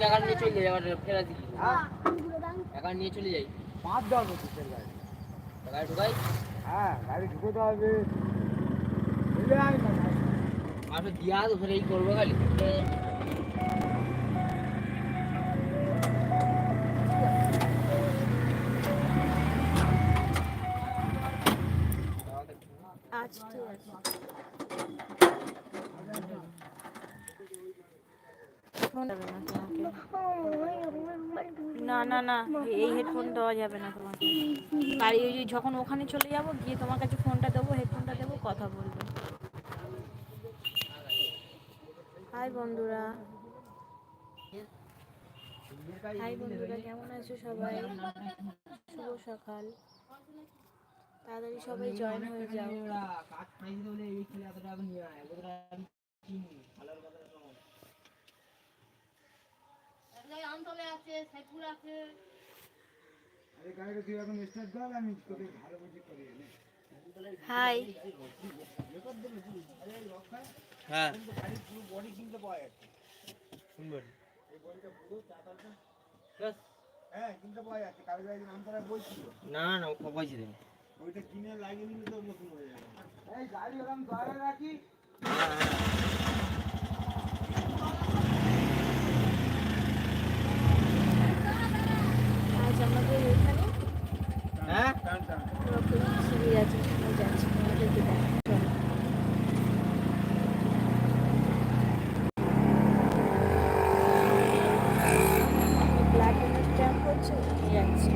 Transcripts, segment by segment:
চলে যাই আমার ফেরা দিই টাকা নিয়ে চলে যাই। পাঁচ দেওয়ার মতো গাড়ি। গাড়ি ঢুকাই? হ্যাঁ গাড়ি ঢুকোতে হবে। আমি দিয়া তো ফের এই করব খালি। এই হেডফোন দেওয়া যাবে না তোমাকে। বাড়ি ওই যখন ওখানে চলে যাব, গিয়ে তোমার কাছে ফোনটা দেবো হেডফোনটা দেবো, কথা বলবে। হাই বন্ধুরা। হাই বন্ধুরা, কেমন আছো সবাই? শুভ সকাল। তাড়াতাড়ি সবাই জয়েন হয়ে যাও। কাজ পাইছি হাই। হ্যাঁ। হ্যাঁ না না ও পয়সা দেবে ওইটা কিনে লাগিয়ে নিলে তো নতুন হয়ে যাবে। এই গাড়ি ওরকম দরে রাখি আজ আমাদের এখানে হ্যাঁ রক্তদান শিবির আছে সেখানে যাচ্ছি আমাদেরকে দেখা চলো। ব্লাড ডোনার ক্যাম্প হচ্ছে ওখানে যাচ্ছি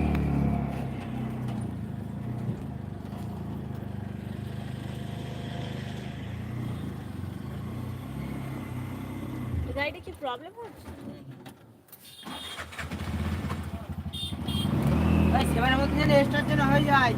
এই গাড়িটা কি প্রবলেম হচ্ছে? ভাই সেবারের মধ্যে যেন এক্সট্রা জন্য হয়ে যায়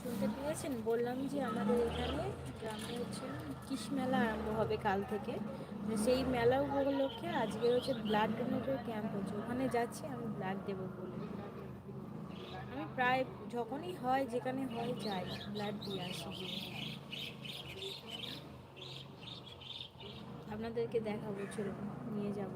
শুনতে পেয়েছেন বললাম যে আমাদের এখানে গ্রামে হচ্ছে কিস মেলা আরম্ভ হবে কাল থেকে। তো সেই মেলা উপলক্ষে আজকে হচ্ছে ব্লাড ডোনেটের ক্যাম্প হচ্ছে। ওখানে যাচ্ছি, আমি ব্লাড দেবো বলে। আমি প্রায় যখনই হয়, যেখানে হয় যাই, ব্লাড দিয়ে আসি। আপনাদেরকে দেখাবো চলুন নিয়ে যাব।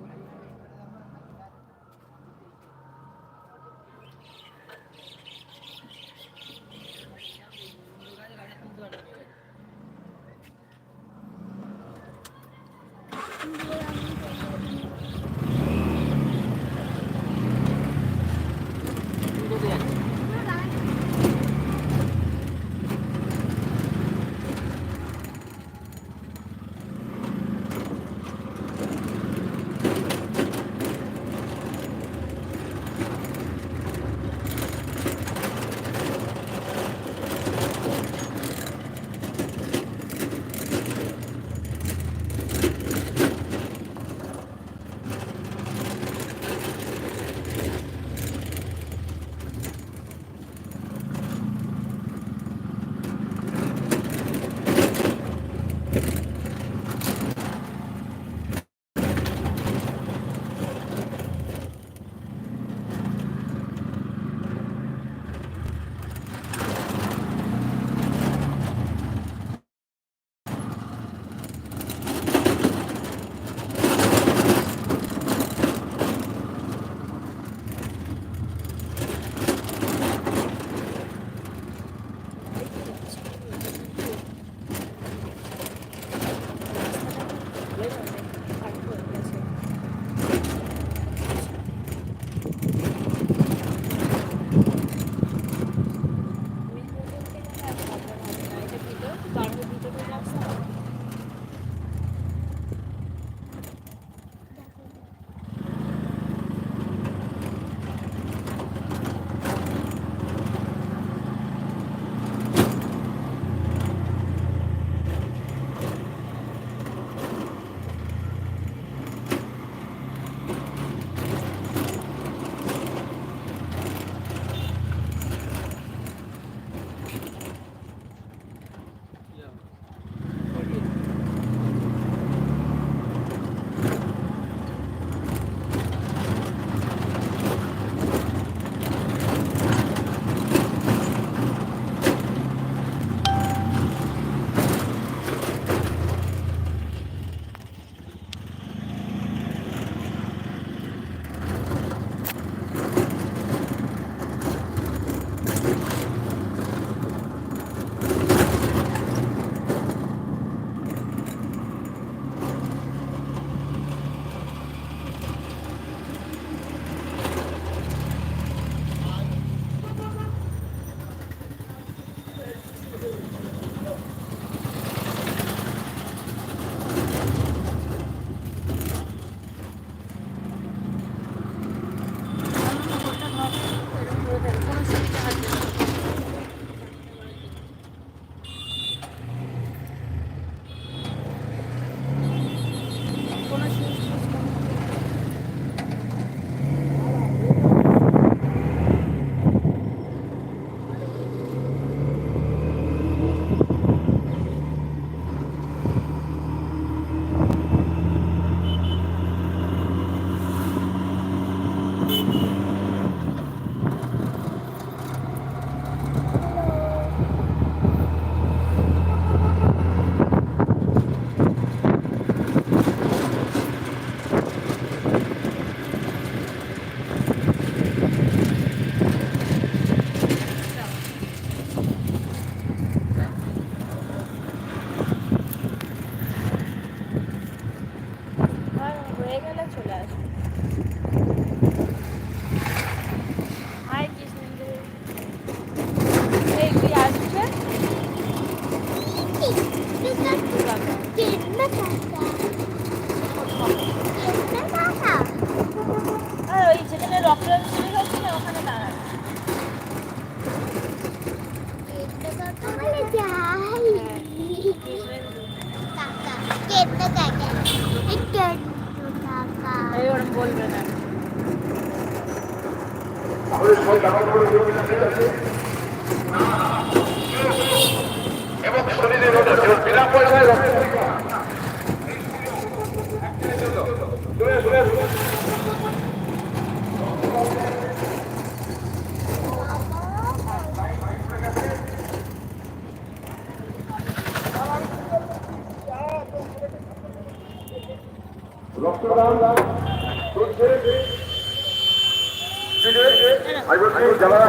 যারা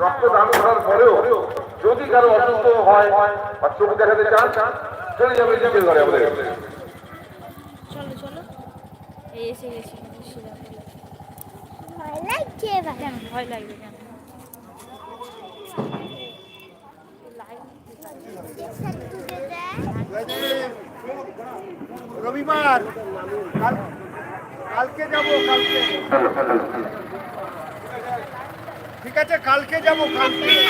রক্তদান করার পরেও যদি কারও অসুস্থ হয় বা চোখ দেখাতে চান চলে যাবে জিজ্ঞেস করে রবিবার। কাল- কালকে যাব, কালকে। ঠিক আছে, কালকে যাব, কালকে।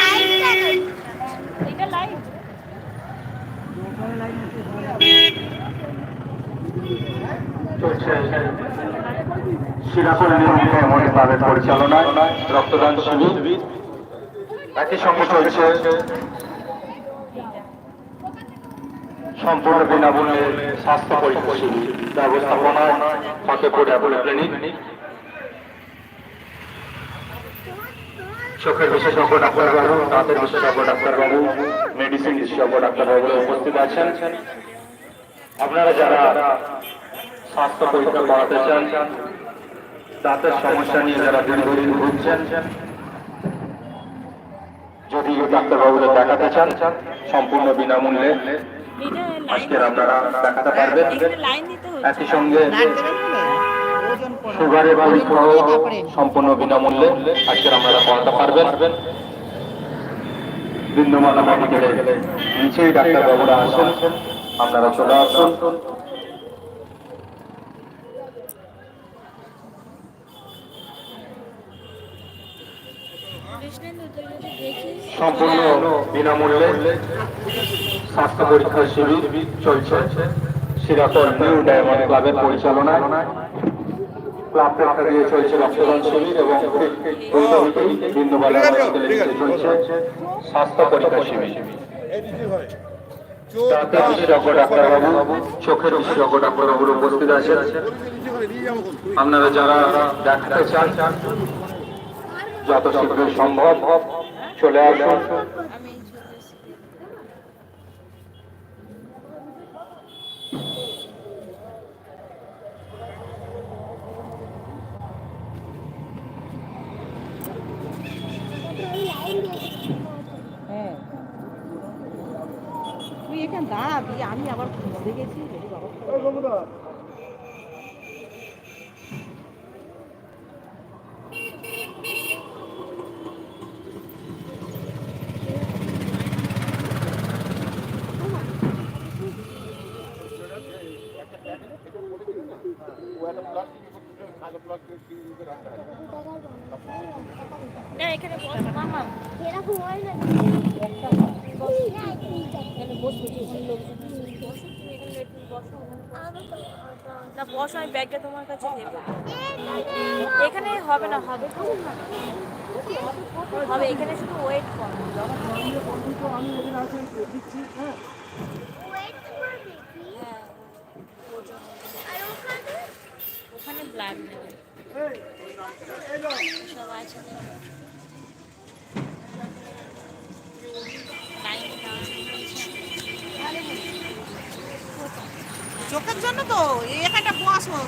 পরিচালনায় রক্তদান শিবির। একই সঙ্গে চলছে সম্পূর্ণ বিনামূল্যে স্বাস্থ্য পরীক্ষা শিবির ব্যবস্থাপনায় ফতেপুর অ্যাপোলো ক্লিনিক। চোখের বিশেষজ্ঞ ডাক্তারবাবু দাঁতের বিশেষজ্ঞ ডাক্তারবাবু মেডিসিন বিশেষজ্ঞ ডাক্তারবাবু উপস্থিত আছেন। আপনারা যারা স্বাস্থ্য পরীক্ষা করাতে চান, দাঁতের সমস্যা নিয়ে যারা দীর্ঘদিন ভুগছেন, যদি ডাক্তারবাবুদের দেখাতে চান, সম্পূর্ণ বিনামূল্যে আজকের আপনারা দেখাতে পারবেন একই সঙ্গে সুগারের পরীক্ষাও সম্পূর্ণ বিনামূল্যে। আজকের আপনারা পড়াতে পারবেন। বিন্দুমালা মেডিকেলে নিচেই ডাক্তারবাবুরা আসেন। আপনারা চলে আসুন। সম্পূর্ণ বিনামূল্যে স্বাস্থ্য পরীক্ষা শিবির চলছে। সিরাকল নিউ ডায়মন্ড ক্লাবের পরিচালনায় ক্লাব দিয়ে চলছে রক্তদান শিবির এবং চলছে স্বাস্থ্য পরীক্ষা শিবির। চোখের বিশেষজ্ঞ ডাক্তারবাবুর উপস্থিত আছেন। আপনারা যারা দেখাতে চান যত শীঘ্র সম্ভব চলে আসুন আমি চলতেছি হ্যাঁ তুই এখানে দাঁড়াবি আমি আবার ঘুরে গেছি রে বাবা না এখানে বস মামা এরকম হয় না এখানে বসবো যখন লোকজন বসো তুমি এখানে একটু বসো না, বসো, আমি ব্যাগটা তোমার কাছে দেবো এখানে হবে না, হবে। হবে। এখানে শুধু ওয়েট করো। ওখানে ব্লাড নেবে। সব আছে। লাইন চোখের জন্য তো এখানটা বসো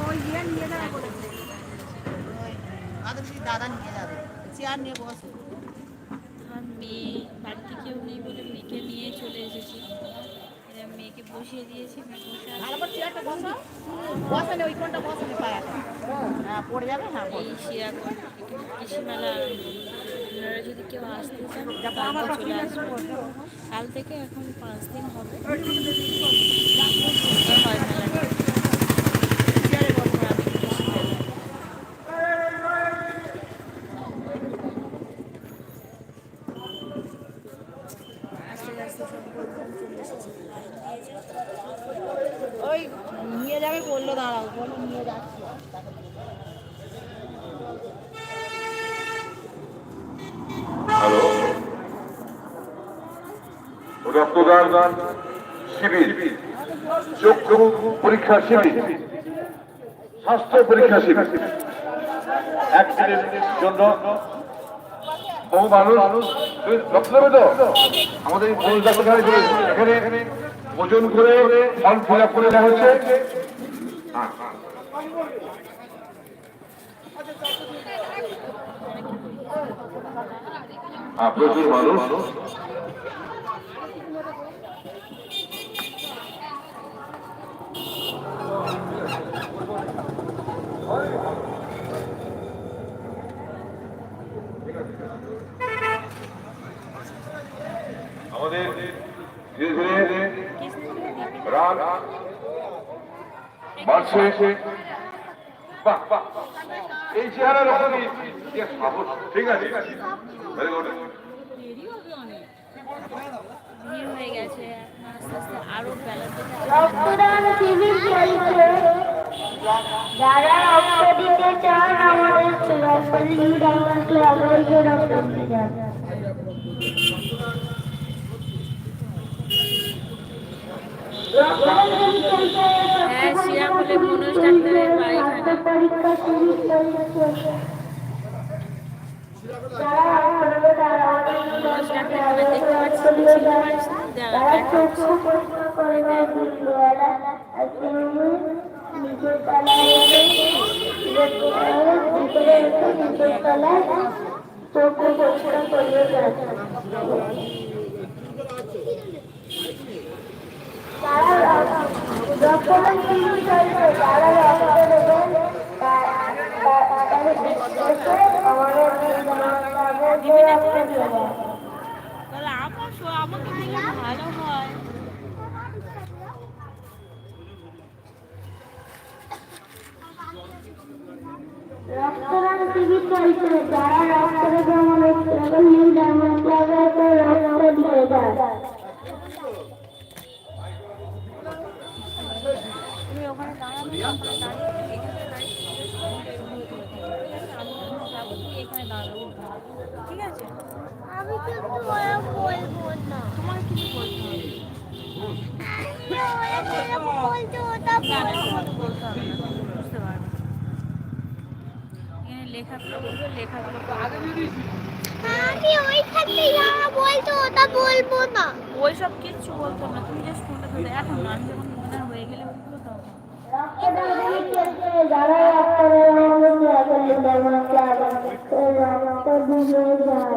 ওই ইয়ে নিয়ে যাবে বলেছে ওই আমাদের দাদা নিয়ে যাবে চেয়ার নিয়ে বসো। আর মেয়ে বাড়িতে কেউ নেই বলে মেয়েকে নিয়ে চলে এসেছি। মেয়েকে বসিয়ে দিয়েছি বসালে ওই কোনটা বসালে পায়া। হ্যাঁ পড়ে যাবে হ্যাঁ এই কৃষি মেলা আপনারা যদি কেউ আসতে চান দেখো আমার কালকে চলে কাছে আসবেন। কাল থেকে এখন পাঁচ দিন হবে। হয় মেলাটা চেয়ারে বসো আমি কৃষি মেলা আস্তে আস্তে সব লোকজন চলে এসেছে লাইন দিয়েছে ওই নিয়ে যাবে বলল দাঁড়াও বলো নিয়ে যাচ্ছি হ্যালো রক্তদান শিবির চক্ষু পরীক্ষা শিবির, স্বাস্থ্য পরীক্ষা শিবির। একদিনের মানুষ রক্ত দেবে তো আমাদের এখানে ওজন করে ফর্ম ফিল আপ করে দেওয়া হচ্ছে। প্রচুর মানুষ আমাদের ধীরে ধীরে রান বাড়ছে। বাহ বাহ। এই চেহারা রকম ঠিক আছে ভেরি গুড ভিড় হয়ে গেছে আস্তে আস্তে আরও বেলা থেকে। রক্তদান শিবির চলছে। যারা রক্ত দিতে চান আমাদের সুরাপল্লী ডাঙ্গা ক্লাবে রক্ত দিতে যান রক্তদান শিবির চলছে। হ্যাঁ শিরাফলে মনোজ ডাক্তারের পরীক্ষা শিবির চলছে দেবে তারা তারা তারা রক্ত দেবেন দেবে তাহলে আমার আমাকে রক্তদান শিবির চলছে। যারা রক্ত দেবে আমাদের সুরাপল্লী ডাঙ্গা ক্লাবে রক্ত দিয়ে যায় আমি কিন্তু ওরা বলব না তোমার কিছু বলতে হবে ওরা যেরকম বলছে ওটা বলতে হবে বুঝতে পারবে। এখানে লেখাগুলো। আমি ওইখান থেকে ওরা ওটা বলব বলতে না তুমি জাস্ট ফোনটা ধরে এখন আমি হয়ে গেলে যারা চলছে যারা রক্ত দেবে আমাদের সুরাপল্লী ডাঙ্গা ক্লাবে রক্ত দিয়ে যায়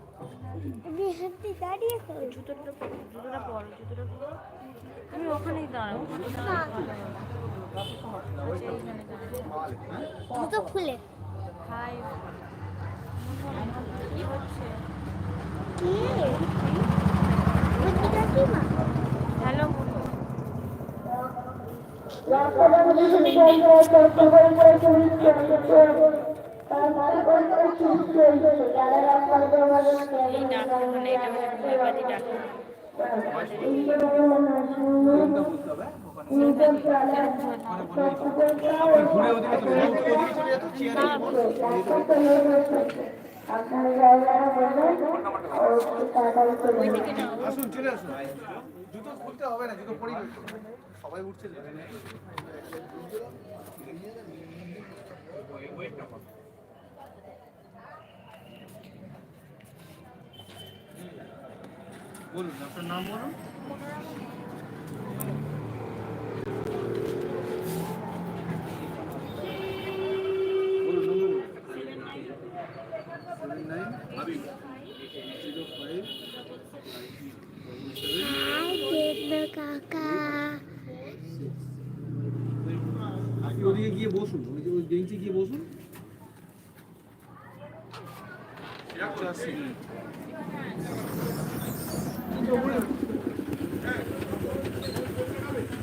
জুতোটা জুতোটা পরো জুতোটা পরো। তুমি ওখানেই দাঁড়াও। জুতো খুলে। হাই। কি হচ্ছে? হ্যালো রক্তদান আসুন চলে আসুন জুতো খুলতে হবে না জুতো পরেই সবাই উঠছে বলুন আপনার নাম বলুন। আপনি ওদিকে গিয়ে বসুন ওই বেঞ্চে গিয়ে বসুন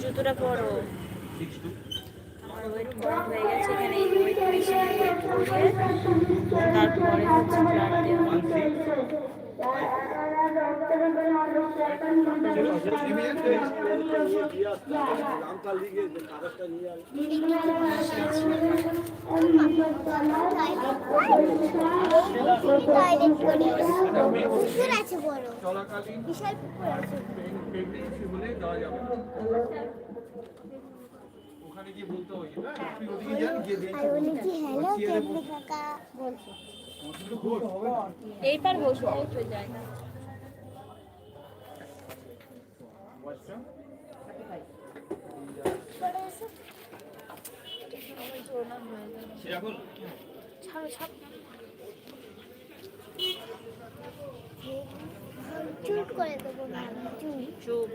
জুতোটা পরো আমার ওয়েট কম হয়ে গেছে এখানে এই ওয়েট মেশিনে ওয়েট করিয়ে তারপরে হচ্ছে ব্লাড দেওয়া পুকুর আছে বড় চলাকালীন বিশাল পুকুর আছে। ওখানে গিয়ে বলতে হ্যাঁ আপনি ওদিকে যান গিয়ে আর বলি কি হ্যালো কেমনে কাকা? বলছে। এইবার বসো ছাড়ো ছাড়ো চুট করে দেবো না চুট চুপ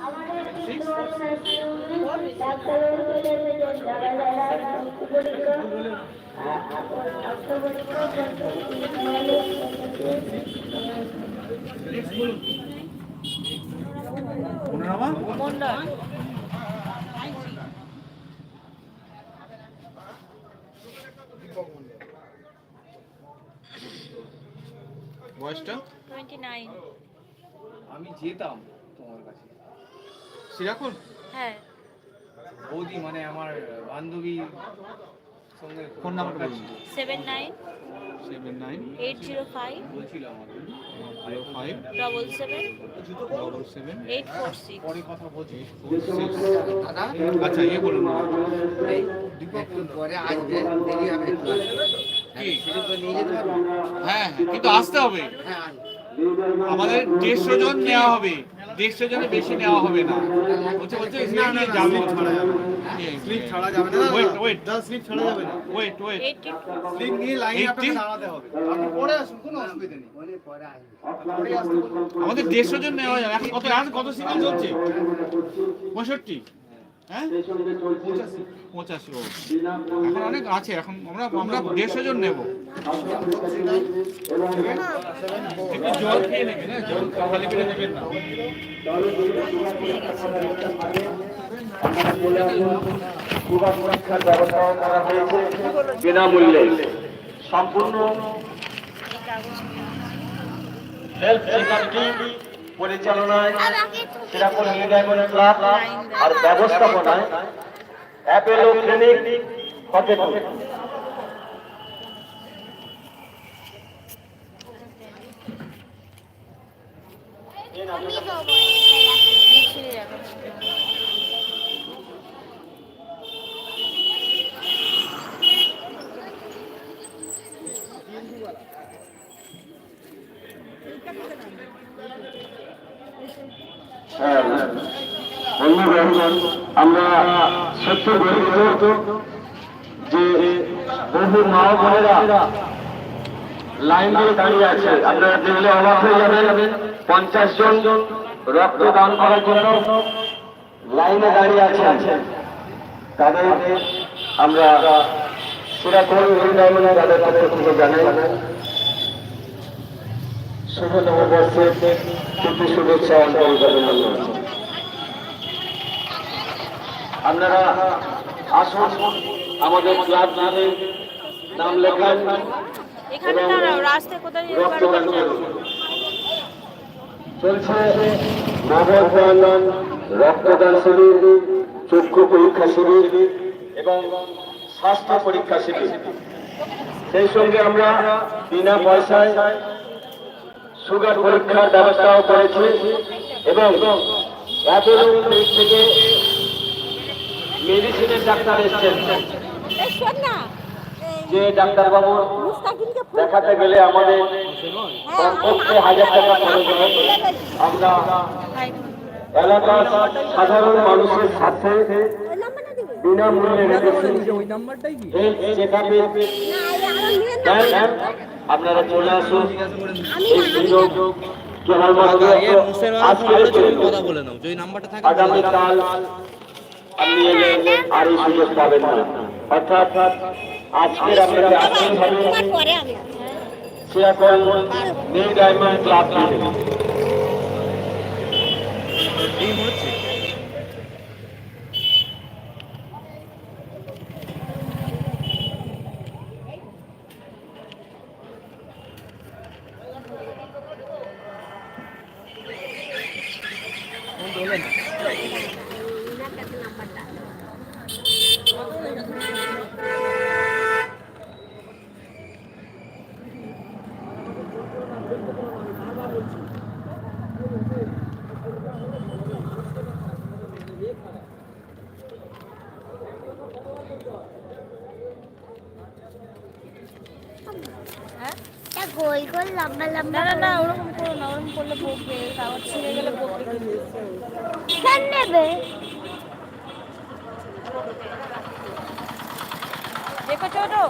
আমাদের কিন্তু ডাক্তারের কাছে যারা যারা রক্ত পরীক্ষা রক্ত পরীক্ষা মন্ডল বয়সটা? আমি যেতাম তোমার কাছে। সিরাকুল? হ্যাঁ। বৌদি মানে আমার বান্ধবী ফোন নাম্বারটা বলুন। Seven nine seven nine eight zero five zero five double seven double seven eight four six. পরে কথা বলছি। আচ্ছা ইয়ে বলুন পরে আসবে দেরি হবে যেতে পারব হ্যাঁ কিন্তু আসতে হবে। হ্যাঁ আমাদের দেড়শো জন নেওয়া হবে। দেড়শো জনের বেশি নেওয়া হবে না। বলছে বলছে না না যাবে ছাড়া যাবে স্লিপ ছাড়া যাবে না। ওয়েট ওয়েট দা স্লিপ ছাড়া যাবে না। ওয়েট ওয়েট স্লিপ নিয়ে লাইন আপনাকে দাঁড়াতে হবে। আপনি পরে আসুন কোনো অসুবিধা নেই। পরে বলুন। আমাদের দেড়শো জন নেওয়া যাবে। এখন কত কত সিজন চলছে পঁয়ষট্টি। হ্যাঁ? পঁচাশি। এখন অনেক আছে এখন আমরা আমরা দেড়শো জন নেব। একটু জল খেয়ে নেবেন জল খালি পেটে নেবেন না। পরীক্ষার ব্যবস্থাও করা হয়েছে বিনামূল্যে সম্পূর্ণ হেলথ পরিচালনায় সেরাপুর নিউ ডায়মন্ড ক্লাব আর ব্যবস্থাপনায় অ্যাপেলো ক্লিনিক ফতেপুর ছিঁড়ে যাবে হ্যাঁ আমরা যে বহু মা বোনেরা লাইন দিয়ে দাঁড়িয়ে আছে। আপনারা দেখলে অবাক হয়ে পঞ্চাশ জন রক্তদান করার জন্য লাইনে দাঁড়িয়ে আছে তাদের আমরা সেরকম ডায়মন্ড তাদের পক্ষ জানাই। শুভ নববর্ষের শুভেচ্ছা অন্তর্গত আপনারা আসুন আমাদের ক্লাব নামে নাম লেখান এখানে দাঁড়াও রাস্তায় কোথায় চলছে নবপ্রাণন রক্তদান শিবির চক্ষু পরীক্ষা শিবির এবং স্বাস্থ্য পরীক্ষা শিবির। সেই সঙ্গে আমরা বিনা পয়সায় সুগার পরীক্ষার ব্যবস্থাও করেছি এবং অ্যাপোলো ক্লিনিক থেকে মেডিসিনের ডাক্তার এসছেন। যে ডাক্তারবাবু দেখাতে গেলে আমাদের কমপক্ষে হাজার টাকা খরচ হয়। আমরা এলাকার সাধারণ মানুষের সাথে বিনামূল্যে হেলথ আপনারা চলে আসুন। এই সুযোগ কেবলমাত্র আজকের কথা বলে নাও যে নাম্বারটা থাকে আগামীকাল আপনি এলে আর এই সুযোগ পাবেন না। অর্থাৎ আজকের আপনারা হবে সে এখন নিউ ডায়মন্ড ক্লাব ক্লিনিক তা গোল গোল লম্বা লম্বা না না না ওরকম করো না ওরকম করলে বকবে কাগজ ছিঁড়ে গেলে বকবে কিন্তু। কেন নেবে? দেখেছ তো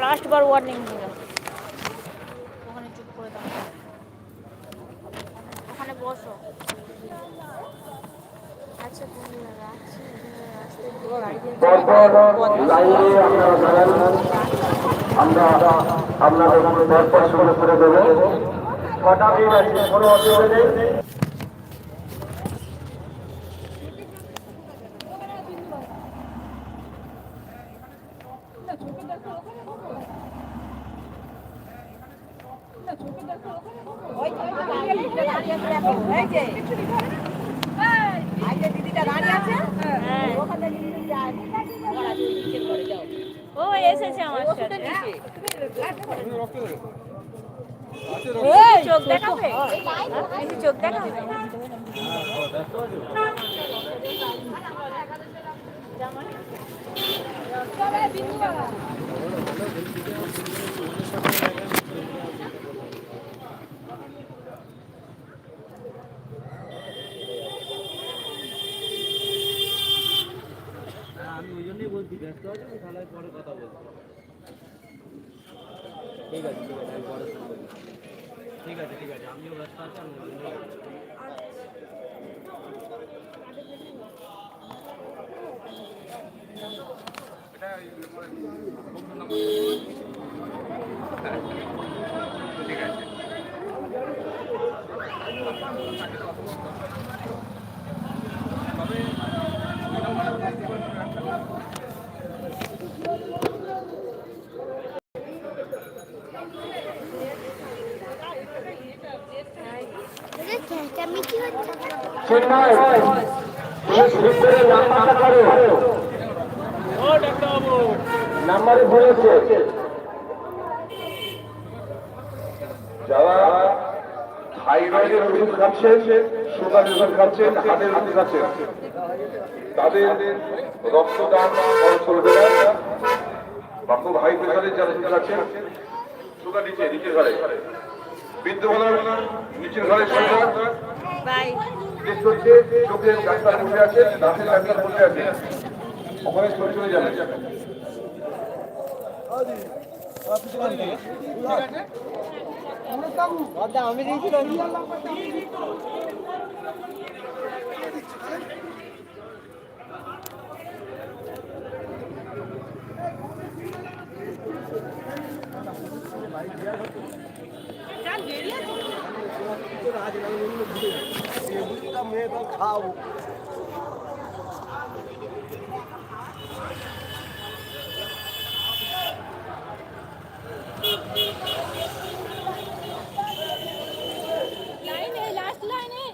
লাস্ট বার ওয়ার্নিং দিল ওখানে চুপ করে দাও ওখানে বসো আচ্ছা বন্ধুরা রাখছি এখানে রাস্তায় দিয়ে গাড়ি দিয়ে পরপর লাইনে আপনারা দাঁড়ান আমরা আপনাদের পরপর শুরু করে দেবো। কটা আছে? কোনো অসুবিধা নেই ও এসেছে আমার সাথে চোখ দেখাবে বেশি চোখ দেখাবে আমি ওই জন্যই বলছি ব্যস্ত আছে তাহলে পরে কথা বলব ঠিক আছে ঠিক আছে আমি পরে ফোন করব। ঠিক আছে ঠিক আছে আমিও ব্যস্ত আছি আমি ওই জন্যই বলছি। এটা চেঁচামেচি হচ্ছে যারা থাইরয়েডের ওষুধ খাচ্ছেন সুগার ওষুধ খাচ্ছেন হার্টের ওষুধ খাচ্ছেন তাদের রক্তদান হাই প্রেশারের যারা ওষুধ খাচ্ছেন সুগার নিচে নিচের ঘরে বিদ্যমান নিচের ঘরে সুগার টেস্ট হচ্ছে চোখের ডাক্তার বসে আছে দাঁতের ডাক্তার বসে আছে। ওখানে চলে চলে যাবেন লাইনে লাস্ট লাইনে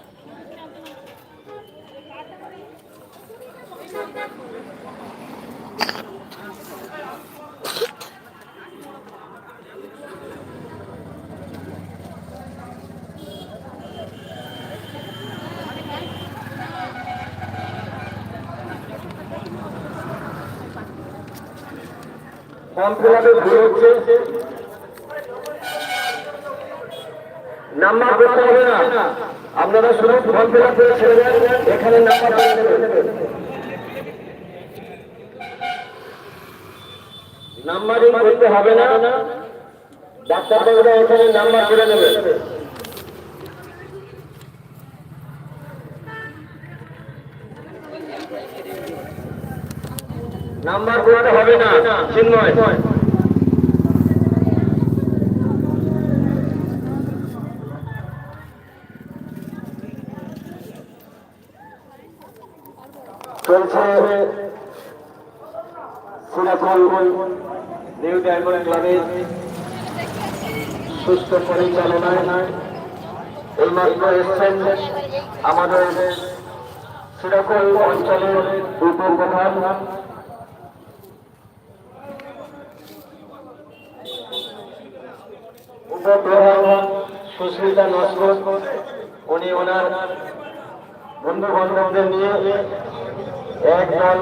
আপনারা শুধু ফর্ম ফিল আপ করে ছেড়ে দেন। এখানে নাম্বার নাম্বারিং করতে হবে না। ডাক্তারবাবুরা এখানে নাম্বার করে নেবে। নাম্বার করতে হবে না, চিন্ময়। চলছে সিরাকুল নিউ ডায়মন্ড ক্লাবের সুস্থ পরিচালনায় এইমাত্র এসছেন আমাদের সিরাকুল অঞ্চলের উপপ্রধান সুস্মিতা নস্কর। উনি ওনার বন্ধু বান্ধবদের নিয়ে এক দল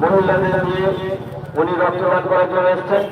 মহিলাদের নিয়ে উনি রক্তদান করার জন্য এসছেন।